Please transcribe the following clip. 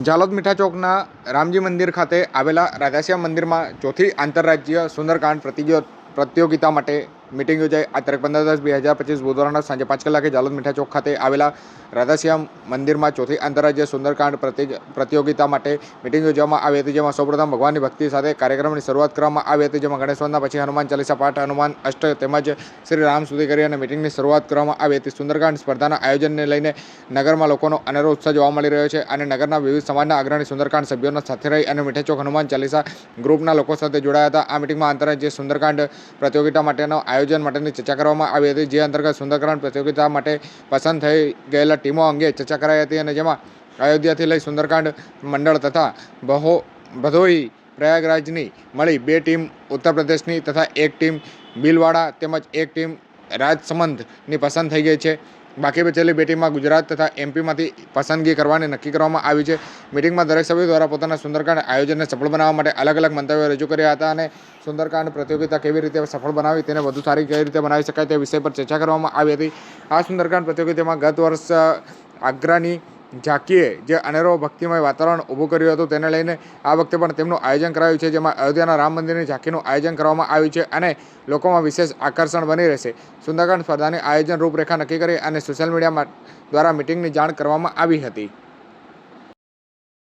ઝાલોદ મીઠા ચોકના રામજી મંદિર ખાતે આવેલા રાધાશ્યામ મંદિરમાં ચોથી આંતરરાજ્ય સુંદરકાંડ પ્રતિયોગિતા માટે મિટિંગ યોજાઈ. આ તારીખ પંદર દસ બે હજાર પચીસ બુધવારના સાંજે પાંચ કલાકે ઝાલોદ મીઠા ચોક ખાતે આવેલા રાધાશ્યામ મંદિરમાં ચોથી આંતરરાજ્ય સુંદરકાંડ પ્રતિ પ્રતિયોગિતા માટે મિટિંગ યોજવામાં આવી હતી, જેમાં સૌપ્રથમ ભગવાનની ભક્તિ સાથે કાર્યક્રમની શરૂઆત કરવામાં આવી હતી, જેમાં ગણેશ પછી હનુમાન ચાલીસા, પાઠ, હનુમાન અષ્ટ તેમજ શ્રી રામ સુધી કરી અને મિટિંગની શરૂઆત કરવામાં આવી હતી. સુંદરકાંડ સ્પર્ધાના આયોજનને લઈને નગરમાં લોકોનો અનેરો ઉત્સાહ જોવા મળી રહ્યો છે અને નગરના વિવિધ સમાજના અગ્રણી સુંદરકાંડ સભ્યોના સાથે રહી અને મીઠે ચોક હનુમાન ચાલીસા ગ્રુપના લોકો સાથે જોડાયા હતા. આ મિટિંગમાં આંતરરાજ્ય સુંદરકાંડ પ્રતિયોગિતા માટેનો આયોજન માટેની ચર્ચા કરવામાં આવી હતી, જે અંતર્ગત સુંદરકાંડ પ્રતિયોગિતા માટે પસંદ થઈ ગયેલા ટીમો અંગે ચર્ચા કરાઈ હતી અને જેમાં અયોધ્યાથી લઈ સુંદરકાંડ મંડળ તથા બહો ભદોઈ પ્રયાગરાજની મળી બે ટીમ ઉત્તર પ્રદેશની તથા એક ટીમ બિલવાડા તેમજ એક ટીમ રાજસમંદની પસંદ થઈ ગઈ છે. બાકી બચેલી બેટીમાં ગુજરાત તથા એમપીમાંથી પસંદગી કરવાની નક્કી કરવામાં આવી છે. મિટિંગમાં દરેક સભ્યો દ્વારા પોતાના સુંદરકાંડ આયોજનને સફળ બનાવવા માટે અલગ અલગ મંતવ્યો રજૂ કર્યા હતા અને સુંદરકાંડ પ્રતિયોગિતા કેવી રીતે સફળ બનાવી તેને વધુ સારી કઈ રીતે બનાવી શકાય તે વિષય પર ચર્ચા કરવામાં આવી હતી. આ સુંદરકાંડ પ્રતિયોગિતામાં ગત વર્ષ આગ્રાની ઝાંકીએ જે અનેરો ભક્તિમય વાતાવરણ ઊભું કર્યું હતું તેને લઈને આ વખતે પણ તેમનું આયોજન કરાયું છે, જેમાં અયોધ્યાના રામ મંદિરની ઝાંકીનું આયોજન કરવામાં આવ્યું છે અને લોકોમાં વિશેષ આકર્ષણ બની રહેશે. સુંદરકાંડ સ્પર્ધાની આયોજન રૂપરેખા નક્કી કરી અને સોશિયલ મીડિયા દ્વારા મિટિંગની જાણ કરવામાં આવી હતી.